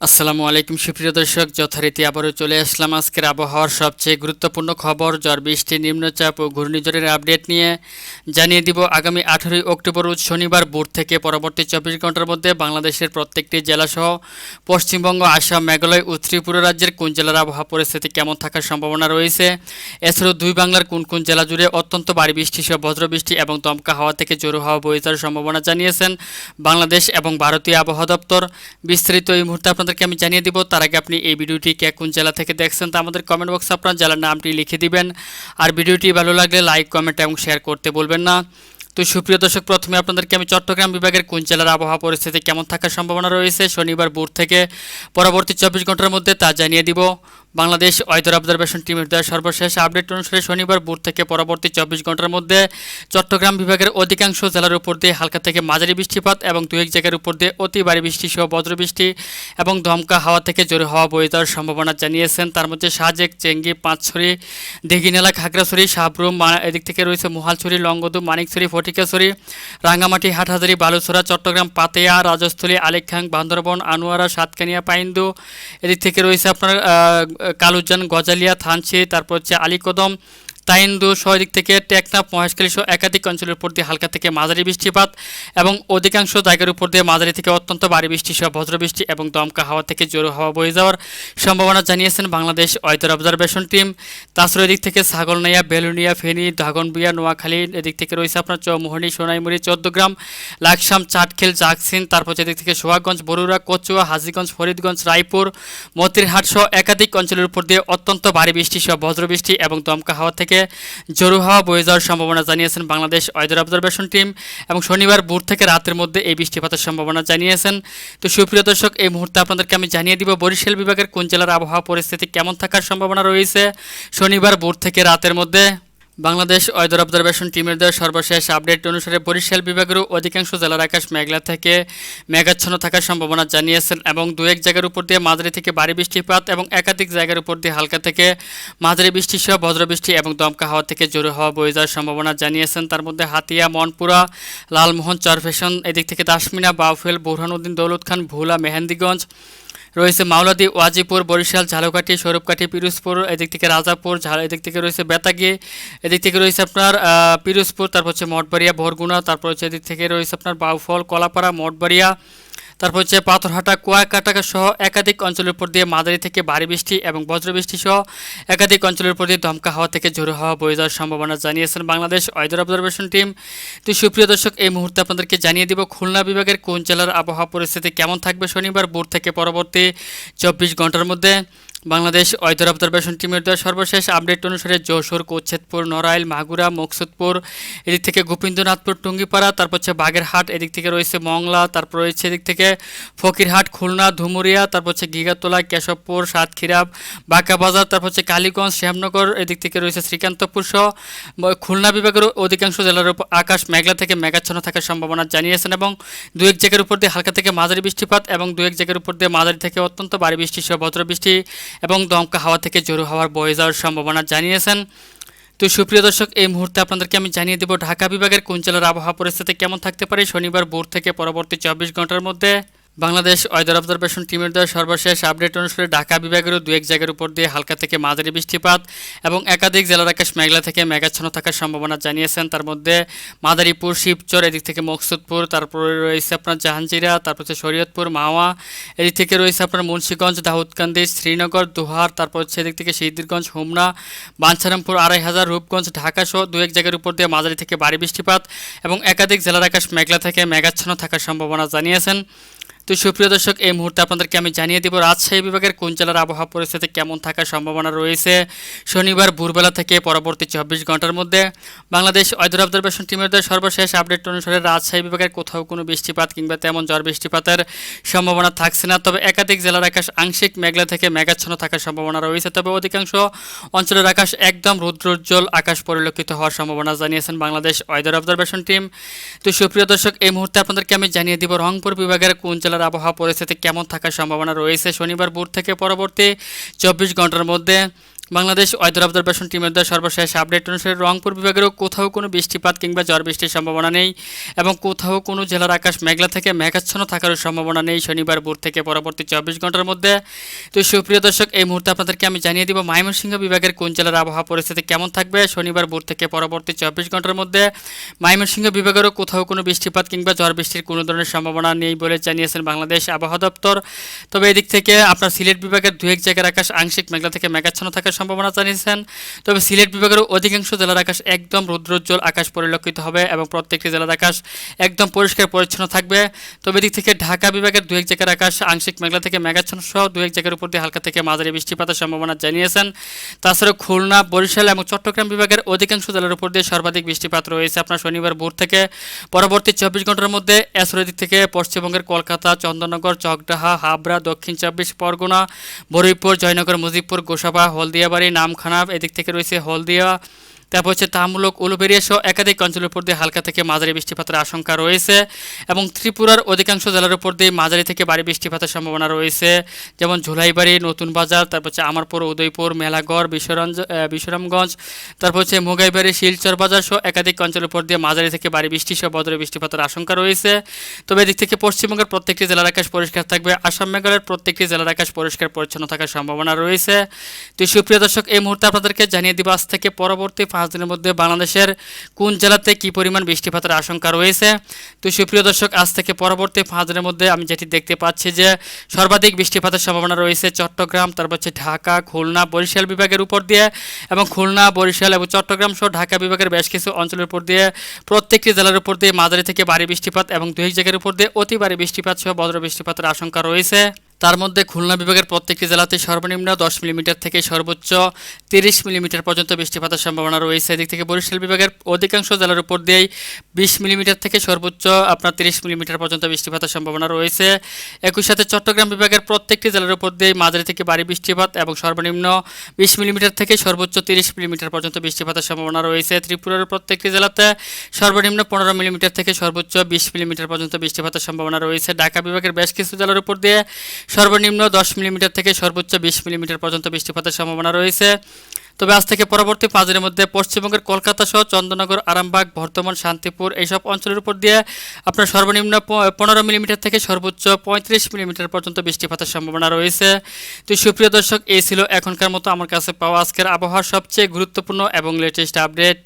আসসালামু আলাইকুম, সুপ্রিয় দর্শক। যথারীতি আবারও চলে আসলাম আজকের আবহাওয়ার সবচেয়ে গুরুত্বপূর্ণ খবর। ঝড় বৃষ্টি, নিম্নচাপ ও ঘূর্ণিঝড়ের আপডেট নিয়ে জানিয়ে দিব, আগামী আঠেরোই অক্টোবর রোজ শনিবার ভোর থেকে পরবর্তী চব্বিশ ঘণ্টার মধ্যে বাংলাদেশের প্রত্যেকটি জেলাসহ পশ্চিমবঙ্গ, আসাম, মেঘালয় ও ত্রিপুরা রাজ্যের কোন জেলার আবহাওয়া পরিস্থিতি কেমন থাকার সম্ভাবনা রয়েছে? এছাড়াও দুই বাংলার কোন কোন জেলা জুড়ে অত্যন্ত ভারী বৃষ্টি সহ বজ্রবৃষ্টি এবং দমকা হাওয়া থেকে জোরো হাওয়া বয়ে যাওয়ার সম্ভাবনা জানিয়েছেন বাংলাদেশ এবং ভারতীয় আবহাওয়া দপ্তর। বিস্তারিত এই মুহূর্তে আপনাদেরকে আমি জানিয়ে দিব, তার আগে আপনি এই ভিডিওটি কে কোন জেলা থেকে দেখছেন তা আমাদের কমেন্ট বক্সে আপনার জেলার নামটি লিখে দিবেন। আর ভিডিওটি ভালো লাগলে লাইক কমেন্ট এবং শেয়ার করতে বলবেন না। তো সুপ্রিয় দর্শক, প্রথমে আপনাদেরকে আমি চট্টগ্রাম বিভাগের কোন জেলার আবহাওয়া পরিস্থিতি কেমন থাকার সম্ভাবনা রয়েছে শনিবার ভোর থেকে পরবর্তী চব্বিশ ঘণ্টার মধ্যে তা জানিয়ে দিব। বাংলাদেশ ওয়েদার অবজারভেশন টিমের দেওয়া সর্বশেষ আপডেট অনুসারে শনিবার ভোর থেকে পরবর্তী চব্বিশ ঘণ্টার মধ্যে চট্টগ্রাম বিভাগের অধিকাংশ জেলার উপর দিয়ে হালকা থেকে মাঝারি বৃষ্টিপাত এবং দু এক জায়গার উপর দিয়ে অতি ভারী বৃষ্টি সহ বজ্রবৃষ্টি এবং ধমকা হাওয়া থেকে জোরে হাওয়া বয়ে যাওয়ার সম্ভাবনা জানিয়েছেন। তার মধ্যে সাজেক, চেঙ্গি, পাঁচছড়ি দিঘিনালা খাগড়াছড়ি সাবরুম এদিক থেকে রয়েছে মহালছড়ি লঙ্গদু মানিকছড়ি ফটিকাছড়ি রাঙ্গামাটি, হাটহাজারি, বালুছড়া, চট্টগ্রাম, পাতেয়া, রাজস্থলী আলেকখাং বান্দরবন, আনোয়ারা, সাতকানিয়া, পাইন্দু। এদিক থেকে রয়েছে আপনার কালুজান গজালিয়া থানছে তারপর হচ্ছে আলীকদম তাইন্দু সহ দিক থেকে টেকনাফ মহেশখালী সহ একাধিক অঞ্চলের উপর দিয়ে হালকা থেকে মাঝারি বৃষ্টিপাত এবং অধিকাংশ জায়গার উপর দিয়ে মাঝারি থেকে অত্যন্ত ভারী বৃষ্টি সহ বজ্রবৃষ্টি এবং দমকা হাওয়া থেকে জোরো হাওয়া বয়ে যাওয়ার সম্ভাবনা জানিয়েছেন বাংলাদেশ ওয়েদার অবজারভেশন টিম। তাছাড়া এদিক থেকে ছাগলনাইয়া, বেলুনিয়া, ফেনী দাগনবিয়া নোয়াখালী, এদিক থেকে রয়েছে আপনার চৌমোহনী, সোনাইমুড়ি, চৌদ্দগ্রাম, লাকসাম চাটখেল জাকসিন, তারপর এদিক থেকে সোহাগঞ্জ বরুড়া, কচুয়া, হাজিগঞ্জ, ফরিদগঞ্জ, রায়পুর, মতিরহাট সহ একাধিক অঞ্চলের উপর দিয়ে অত্যন্ত ভারী বৃষ্টি সহ বজ্রবৃষ্টি এবং দমকা হাওয়া থেকে জোরু হাওয়া বয়ে যাওয়ার সম্ভাবনা জানিয়েছেন বাংলাদেশ ওয়েদার অবজারভেশন টিম এবং শনিবার ভোর থেকে রাতের মধ্যে এই বৃষ্টিপাতের সম্ভাবনা জানিয়েছেন। তো সুপ্রিয় দর্শক, এই মুহূর্তে আপনাদেরকে আমি জানিয়ে দিব বরিশাল বিভাগের কোন জেলার আবহাওয়া পরিস্থিতি কেমন থাকার সম্ভাবনা রয়েছে। শনিবার ভোর থেকে রাতের মধ্যে বাংলাদেশ ওয়েদার অবজারভেশন টিমের দেওয়া সর্বশেষ আপডেট অনুসারে বরিশাল বিভাগেরও অধিকাংশ জেলার আকাশ মেঘলা থেকে মেঘাচ্ছন্ন থাকার সম্ভাবনা জানিয়েছেন এবং দু এক জায়গার উপর দিয়ে মাঝারি থেকে ভারী বৃষ্টিপাত এবং একাধিক জায়গার উপর দিয়ে হালকা থেকে মাঝারি বৃষ্টি সহ বজ্রবৃষ্টি এবং দমকা হাওয়া থেকে জোরে হওয়া বয়ে যাওয়ার সম্ভাবনা জানিয়েছেন। তার মধ্যে হাতিয়া, মনপুরা, লালমোহন, চরফেশন, এদিক থেকে দাসমিনা, বাউফেল, বুরহানুদ্দিন দৌলত খান ভোলা, মেহেন্দিগঞ্জ রয়েছে মাওলাদি ওয়াজিপুর, বরিশাল, ঝালকাঠি স্বরূপকাঠি পিরোজপুর, এদিক থেকে রাজাপুর, ঝাল এদিক থেকে রয়েছে বেতাগি, এদিক থেকে রয়েছে আপনার পিরোজপুর, তারপর হচ্ছে মঠবাড়িয়া, ভরগুনা, তারপর হচ্ছে এদিক থেকে রয়েছে আপনার বাউফল, কলাপাড়া, মঠবাড়িয়া তারপর হচ্ছে পাথরহাটা কুয়াকাটা সহ একাধিক অঞ্চলের উপর দিয়ে মাঝারি থেকে ভারী বৃষ্টি এবং বজ্রবৃষ্টি সহ একাধিক অঞ্চলের উপর দিয়ে দমকা হাওয়া থেকে ঝোড়ো হওয়া বয়ে যাওয়ার সম্ভাবনা জানিয়েছেন বাংলাদেশ ওয়েদার অবজারভেশন টিম। তো সুপ্রিয় দর্শক, এই মুহূর্তে আপনাদেরকে জানিয়ে দিব খুলনা বিভাগের কোন জেলার আবহাওয়া পরিস্থিতি কেমন থাকবে শনিবার ভোর থেকে পরবর্তী চব্বিশ ঘণ্টার মধ্যে। বাংলাদেশ ওয়েদার অবজারভেশন টিমের দেওয়া সর্বশেষ আপডেট অনুসারে যশোর কোচ্ছেদপুর নড়াইল, মাগুরা, মকসুদপুর, এদিক থেকে গোবিন্দনাথপুর টুঙ্গিপাড়া, তারপর হচ্ছে বাগেরহাট, এদিক থেকে রয়েছে মংলা, তারপর রয়েছে এদিক থেকে ফকিরহাট, খুলনা, ধুমুরিয়া, তারপর হচ্ছে গিগাতলা, কেশবপুর, সাতক্ষীরা, বাঁকাবাজার, তারপর হচ্ছে কালীগঞ্জ, শ্যামনগর, এদিক থেকে রয়েছে শ্রীকান্তপুর সহ খুলনা বিভাগের অধিকাংশ জেলার উপর আকাশ মেঘলা থেকে মেঘাচ্ছন্ন থাকার সম্ভাবনা জানিয়েছেন এবং দু এক জায়গার উপর দিয়ে হালকা থেকে মাঝারি বৃষ্টিপাত এবং দু এক জায়গার উপর দিয়ে মাঝারি থেকে অত্যন্ত ভারী বৃষ্টি সহ বজ্রবৃষ্টি এবং দমকা হাওয়া থেকে জোরু হওয়ার বয়ে যাওয়ার সম্ভাবনা জানিয়েছেন। তো সুপ্রিয় দর্শক, এই মুহূর্তে আপনাদেরকে আমি জানিয়ে দেব ঢাকা বিভাগের কোন জেলার আবহাওয়া পরিস্থিতি কেমন থাকতে পারে। শনিবার ভোর থেকে পরবর্তী চব্বিশ ঘণ্টার মধ্যে বাংলাদেশ ওয়েদার অবজারভেশন টিমের দেওয়া সর্বশেষ আপডেট অনুসারে ঢাকা বিভাগেরও দু এক জায়গার উপর দিয়ে হালকা থেকে মাঝারি বৃষ্টিপাত এবং একাধিক জেলার আকাশ মেঘলা থেকে মেঘাচ্ছন্ন থাকার সম্ভাবনা জানিয়েছেন। তার মধ্যে মাদারীপুর, শিবচর, এদিক থেকে মকসুদপুর, তারপরে রয়েছে আপনার জাহাঞ্জিরা তারপর হচ্ছে শরীয়তপুর, মাওয়া, এদিক থেকে রয়েছে আপনার মুন্সীগঞ্জ, দাউদকান্দি, শ্রীনগর, দোহার, তারপর হচ্ছে এদিক থেকে শহীদগঞ্জ হোমনা, বাঞ্ছারামপুর আড়াই হাজার রূপগঞ্জ ঢাকা সহ দু এক জায়গার উপর দিয়ে মাঝারি থেকে ভারী বৃষ্টিপাত এবং একাধিক জেলার আকাশ মেঘলা থেকে মেঘাচ্ছন্ন থাকার সম্ভাবনা জানিয়েছেন। তো সুপ্রিয় দর্শক, এই মুহূর্তে আপনাদেরকে আমি জানিয়ে দিব, রাজশাহী বিভাগের কোন জেলার আবহাওয়া পরিস্থিতি কেমন থাকার সম্ভাবনা রয়েছে। শনিবার ভোরবেলা থেকে পরবর্তী চব্বিশ ঘণ্টার মধ্যে বাংলাদেশ ওয়েদার অবজারভেশন টিমের দেওয়া সর্বশেষ আপডেট অনুসারে রাজশাহী বিভাগের কোথাও কোনো বৃষ্টিপাত কিংবা তেমন ঝড় বৃষ্টিপাতের সম্ভাবনা থাকছে না। তবে একাধিক জেলার আকাশ আংশিক মেঘলা থেকে মেঘাচ্ছন্ন থাকার সম্ভাবনা রয়েছে। তবে অধিকাংশ অঞ্চলের আকাশ একদম রৌদ্রোজ্জ্বল, আকাশ পরিলক্ষিত হওয়ার সম্ভাবনা জানিয়েছেন বাংলাদেশ ওয়েদার অবজারভেশন টিম। তো সুপ্রিয় দর্শক, এই মুহূর্তে আপনাদেরকে আমি জানিয়ে দিব, রংপুর বিভাগের কোন জেলার আবহাওয়া পরিস্থিতি কেমন থাকার সম্ভাবনা রয়েছে শনিবার ভোর থেকে পরবর্তী চব্বিশ ঘণ্টার মধ্যে। বাংলাদেশ ওয়েদার অবজারভেশন টিমের দ্বারা সর্বশেষ আপডেট অনুসারে রংপুর বিভাগেরও কোথাও কোনো বৃষ্টিপাত কিংবা ঝড় বৃষ্টির সম্ভাবনা নেই এবং কোথাও কোনো জেলার আকাশ মেঘলা থেকে মেঘাচ্ছন্ন থাকারও সম্ভাবনা নেই শনিবার ভোর থেকে পরবর্তী চব্বিশ ঘণ্টার মধ্যে। তো সুপ্রিয় দর্শক, এই মুহূর্তে আপনাদেরকে আমি জানিয়ে দিব ময়মনসিংহ বিভাগের কোন জেলার আবহাওয়া পরিস্থিতি কেমন থাকবে। শনিবার ভোর থেকে পরবর্তী চব্বিশ ঘণ্টার মধ্যে ময়মনসিংহ বিভাগেরও কোথাও কোনো বৃষ্টিপাত কিংবা ঝড় বৃষ্টির কোনো ধরনের সম্ভাবনা নেই বলে জানিয়েছেন বাংলাদেশ আবহাওয়া দপ্তর। তবে এদিক থেকে আপনার সিলেট বিভাগের দু এক জায়গার আকাশ আংশিক মেঘলা থেকে মেঘাচ্ছন্ন থাকার সম্ভাবনা জানিয়েছেন। তবে সিলেট বিভাগের অধিকাংশ জেলার আকাশ একদম রৌদ্রোজ্জ্বল, আকাশ পরিলক্ষিত হবে এবং প্রত্যেকটি জেলার আকাশ একদম পরিষ্কার পরিচ্ছন্ন থাকবে। তবে এদিক থেকে ঢাকা বিভাগের দু এক জায়গার আকাশ আংশিক মেঘলা থেকে মেঘাচ্ছন্ন সহ দু এক জায়গার উপর দিয়ে হালকা থেকে মাঝারি বৃষ্টিপাতের সম্ভাবনা জানিয়েছেন। তাছাড়া খুলনা, বরিশাল এবং চট্টগ্রাম বিভাগের অধিকাংশ জেলার উপর দিয়ে সর্বাধিক বৃষ্টিপাত রয়েছে আপনার শনিবার ভোর থেকে। পরবর্তী চব্বিশ ঘণ্টার মধ্যে এসর দিক থেকে পশ্চিমবঙ্গের কলকাতা, চন্দননগর, চকডাহা, হাবড়া, দক্ষিণ চব্বিশ পরগনা বরুইপুর জয়নগর, মুজিবপুর, গোসাবা হলদিয়াবাড়ি নামখানা এদিক থেকে রয়েছে হলদিয়া। তারপর হচ্ছে তামূলক উলুবেরিয়া সহ একাধিক অঞ্চলের উপর দিয়ে হালকা থেকে মাঝারি বৃষ্টিপাতের আশঙ্কা রয়েছে এবং ত্রিপুরার অধিকাংশ জেলার উপর দিয়ে মাঝারি থেকে ভারী বৃষ্টিপাতের সম্ভাবনা রয়েছে। যেমন ঝুলাইবাড়ি, নতুন বাজার, তারপর হচ্ছে আমারপুর, উদয়পুর, মেলাগড়, বিশ্বরঞ্জ বিশ্বরামগঞ্জ, তারপর হচ্ছে মোগাইবাড়ি, শিলচর বাজার সহ একাধিক অঞ্চলের উপর দিয়ে মাঝারি থেকে ভারী বৃষ্টি সহ বদরে বৃষ্টিপাতের আশঙ্কা রয়েছে। তবে এদিক থেকে পশ্চিমবঙ্গের প্রত্যেকটি জেলার আকাশ পরিষ্কার থাকবে। আসাম, মেঘালয়ের প্রত্যেকটি জেলার আকাশ পরিষ্কার পরিচ্ছন্ন থাকার সম্ভাবনা রয়েছে। তো সুপ্রিয় দর্শক, এই মুহূর্তে আপনাদেরকে জানিয়ে দিব, আজ থেকে পরবর্তী পাঁচ দিনের মধ্যে বাংলাদেশের কোন জেলাতে কি পরিমাণ বৃষ্টিপাতের আশঙ্কা রয়েছে? তো সুপ্রিয় দর্শক, আজ থেকে পরবর্তী পাঁচ দিনের মধ্যে আমি যেটি দেখতে পাচ্ছি যে সর্বাধিক বৃষ্টিপাতের সম্ভাবনা রয়েছে চট্টগ্রাম, তারপর হচ্ছে ঢাকা, খুলনা, বরিশাল বিভাগের উপর দিয়ে এবং খুলনা, বরিশাল এবং চট্টগ্রাম সহ ঢাকা বিভাগের বেশ কিছু অঞ্চলের উপর দিয়ে প্রত্যেকটি জেলার উপর দিয়ে মাঝারি থেকে ভারী বৃষ্টিপাত এবং দুই জায়গার উপর দিয়ে অতি ভারী বৃষ্টিপাত সহ বজ্র বৃষ্টিপাতের আশঙ্কা রয়েছে। তার মধ্যে খুলনা বিভাগের প্রত্যেকটি জেলাতে সর্বনিম্ন দশ মিলিমিটার থেকে সর্বোচ্চ তিরিশ মিলিমিটার পর্যন্ত বৃষ্টিপাতের সম্ভাবনা রয়েছে। এদিক থেকে বরিশাল বিভাগের অধিকাংশ জেলার উপর দিয়েই বিশ মিলিমিটার থেকে সর্বোচ্চ আপনার তিরিশ মিলিমিটার পর্যন্ত বৃষ্টিপাতের সম্ভাবনা রয়েছে। একই সাথে চট্টগ্রাম বিভাগের প্রত্যেকটি জেলার উপর দিয়েই মাঝারি থেকে ভারী বৃষ্টিপাত এবং সর্বনিম্ন বিশ মিলিমিটার থেকে সর্বোচ্চ তিরিশ মিলিমিটার পর্যন্ত বৃষ্টিপাতের সম্ভাবনা রয়েছে। ত্রিপুরার প্রত্যেকটি জেলাতে সর্বনিম্ন পনেরো মিলিমিটার থেকে সর্বোচ্চ বিশ মিলিমিটার পর্যন্ত বৃষ্টিপাতের সম্ভাবনা রয়েছে। ঢাকা বিভাগের বেশ কিছু জেলার উপর দিয়ে সর্বনিম্ন দশ মিলিমিটার থেকে সর্বোচ্চ বিশ মিলিমিটার পর্যন্ত বৃষ্টিপাতের সম্ভাবনা রয়েছে। তবে আজ থেকে পরবর্তী পাঁচ দিনের মধ্যে পশ্চিমবঙ্গের কলকাতা সহ চন্দ্রনগর আরামবাগ, বর্ধমান, শান্তিপুর এইসব অঞ্চলের উপর দিয়ে আপনার সর্বনিম্ন পনেরো মিলিমিটার থেকে সর্বোচ্চ পঁয়ত্রিশ মিলিমিটার পর্যন্ত বৃষ্টিপাতের সম্ভাবনা রয়েছে। তো সুপ্রিয় দর্শক, এই ছিল এখনকার মতো আমার কাছে পাওয়া আজকের আবহাওয়ার সবচেয়ে গুরুত্বপূর্ণ এবং লেটেস্ট আপডেট